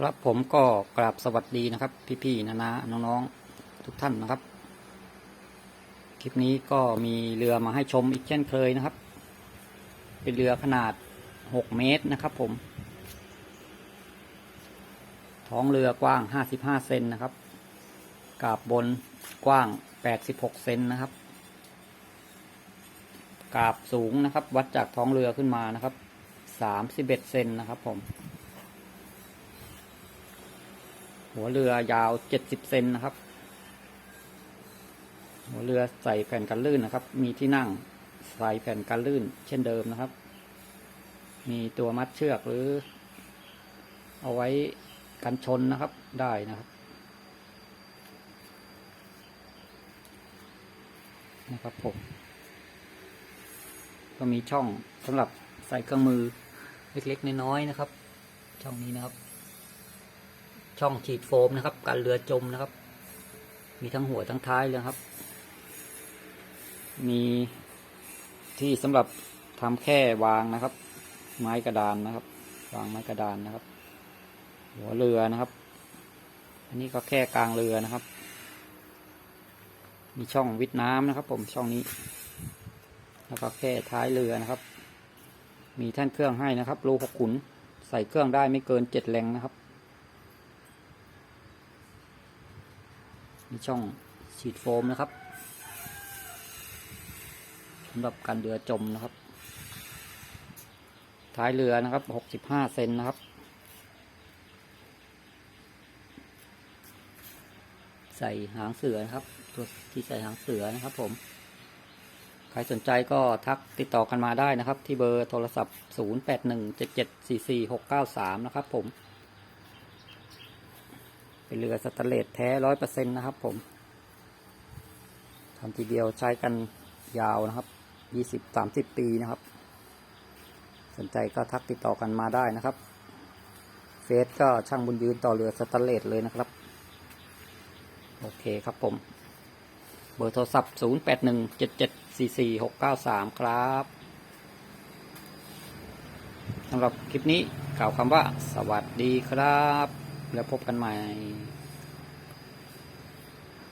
ครับผมก็กราบสวัสดีนะครับ พี่ๆนานาน้องๆทุกท่านนะครับ คลิปนี้ก็มีเรือมาให้ชมอีกเช่นเคยนะครับ เป็นเรือขนาด 6 เมตรนะครับ ผม ท้องเรือกว้าง 55 เซนนะครับ กาบบนกว้าง 86 เซนนะครับ กาบสูงนะครับ วัดจากท้องเรือขึ้นมานะครับ 31 เซนนะครับผม หัวเรือยาว70เซนนะครับ หัวเรือใส่แผ่นกันลื่นนะครับ มีที่นั่งใส่แผ่นกันลื่น เช่นเดิมนะครับ มีตัวมัดเชือกหรือ เอาไว้กันชนนะครับได้นะครับนะครับผมก็มีช่องสำหรับใส่เครื่องมือเล็กๆน้อยๆนะครับ ช่องนี้นะครับ ช่องฉีดโฟมนะครับการเรือจมนะครับ มีทั้งหัวทั้งท้ายเลยครับ มีที่สำหรับทำแค่วางนะครับ ไม้กระดานนะครับ วางไม้กระดานนะครับ หัวเรือนะครับ อันนี้ก็แค่กลางเรือนะครับ มีช่องวิทน้ำนะครับ ผมช่องนี้ แล้วก็แค่ท้ายเรือนะครับ มีแท่นเครื่องให้นะครับรูหกขุนใส่เครื่องได้ไม่เกินเจ็ดแรงนะครับ มีช่องฉีดโฟมนะครับสำหรับการเรือจมนะครับ ท้ายเรือนะครับหกสิบห้าเซนนะครับ ใส่หางเสือนะครับ ตัวที่ใส่หางเสือนะครับผมใครสนใจก็ทักติดต่อกันมาได้นะครับ ที่เบอร์โทรศัพท์ 0817744693 นะครับผม เป็นเรือสแตนเลสแท้ร้อยเปอร์เซ็นต์นะครับ ผมทำทีเดียวใช้กันยาวนะครับยี่สิบสามสิบปีนะครับ สนใจก็ทักติดต่อกันมาได้นะครับ เฟซก็ช่างบุญยืนต่อเรือสแตนเลสเลยนะครับ โอเคครับผม เบอร์โทรศัพท์ 0817744693 ครับสำหรับคลิปนี้กล่าวคำว่าสวัสดีครับ แล้วพบกันใหม่